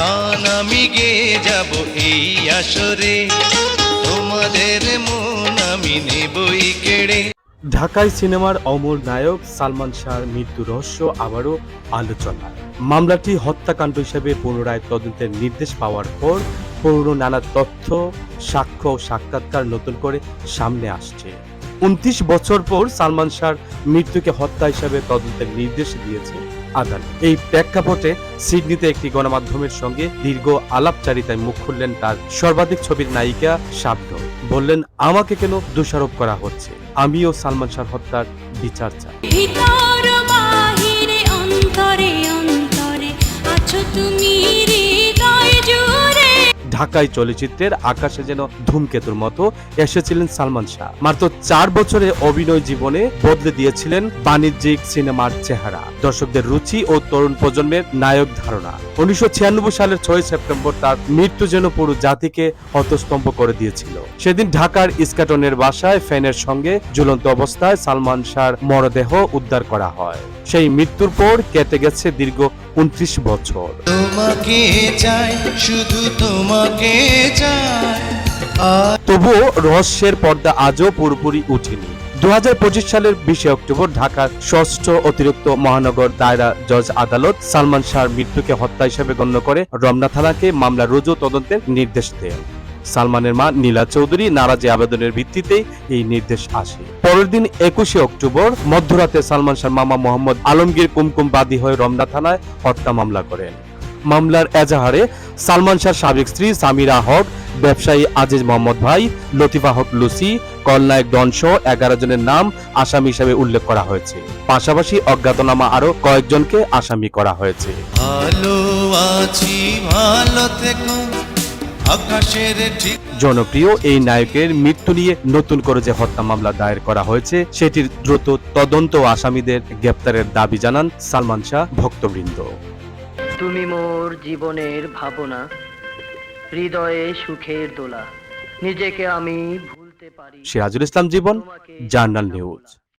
গান আমি গেয়ে যাব এই আসরে। তোমাদের মন আমি নেবই কেড়ে। ঢাকায় সিনেমার অমর নায়ক সালমান শাহর মৃত্যু রহস্য আবারও আলোচনা। মামলাটি হত্যাকাণ্ড হিসেবে পুনরায় তদন্তের নির্দেশ পাওয়ার পর পুরনো নানা তথ্য, সাক্ষ্য ও সাক্ষাৎকার নতুন করে সামনে আসছে। উনত্রিশ বছর পর সালমান শাহর মৃত্যুকে হত্যা হিসাবে তদন্তের নির্দেশ দিয়েছে আদালত। এই প্রেক্ষাপটে সিডনিতে একটি গণমাধ্যমের সঙ্গে দীর্ঘ আলাপচারিতায় মুখ খুললেন তার সর্বাধিক ছবির নায়িকা শাব্দ বললেন, আমাকে কেন দোষারোপ করা হচ্ছে? আমিও সালমান শাহ হত্যার বিচার চাই। তুমি ঢাকায় চলচ্চিত্রের আকাশে যেন ধূমকেতুর মতো এসেছিলেন সালমান শাহ। মাত্র চার বছরে অভিনয় জীবনে বদলে দিয়েছিলেন বাণিজ্যিক সিনেমার চেহারা। দর্শকদের রুচি ও তরুণ প্রজন্মের নায়ক ধারণা। উনিশশো সালের ছয় সেপ্টেম্বর তার মৃত্যু যেন পুরো জাতিকে হতস্তম্ভ করে দিয়েছিল। সেদিন ঢাকার ইস্কাটনের বাসায় ফ্যানের সঙ্গে ঝুলন্ত অবস্থায় সালমান শাহর মরদেহ উদ্ধার করা হয়। সেই মৃত্যুর পর কেটে গেছে দীর্ঘ উনত্রিশ বছর। তোমাকে চাই শুধু তোমাকে চাই। তবুও রহস্যের পর্দা আজও পুরোপুরি উঠেনি। দু হাজার পঁচিশ সালের বিশে অক্টোবর ঢাকার ষষ্ঠ অতিরিক্ত মহানগর দায়রা জজ আদালত সালমান শাহর মৃত্যুকে হত্যা হিসেবে গণ্য করে রমনা থানাকে মামলা রুজু তদন্তের নির্দেশ দেয় সালমানের মা নীলা চৌধুরী নারাজি আবেদনের ভিত্তিতে এই নির্দেশ আসে। পরের দিন একুশে অক্টোবর মধ্যরাতে সালমান শাহ মামা মোহাম্মদ আলমগীর কুমকুম বাদী হয়ে রমনা থানায় হত্যা মামলা করেন। মামলার এজাহারে সালমান শাহ সাবেক স্ত্রী সামিরা হক, ব্যবসায়ী আজিজ মোহাম্মদ ভাই, লতিফা হক লুসি, কলনায়ক ডনস এগারো জনের নাম আসামি হিসেবে উল্লেখ করা হয়েছে। পাশাপাশি অজ্ঞাতনামা আরও কয়েকজনকে আসামি করা হয়েছে। আছি ভালো থেকো আকাশের ঠিক জনপ্রিয় এই নায়কের মৃত্যু নিয়ে নতুন করে যে হত্যা মামলা দায়ের করা হয়েছে সেটির দ্রুত তদন্ত আসামিদের গ্রেপ্তারের দাবি জানান সালমান শাহ ভক্তবৃন্দ। তুমি মোর জীবনের ভাবনা হৃদয়ে সুখের দোলা নিজেকে আমি ভুলতে পারি। Sirajul Islam Jibon journal news.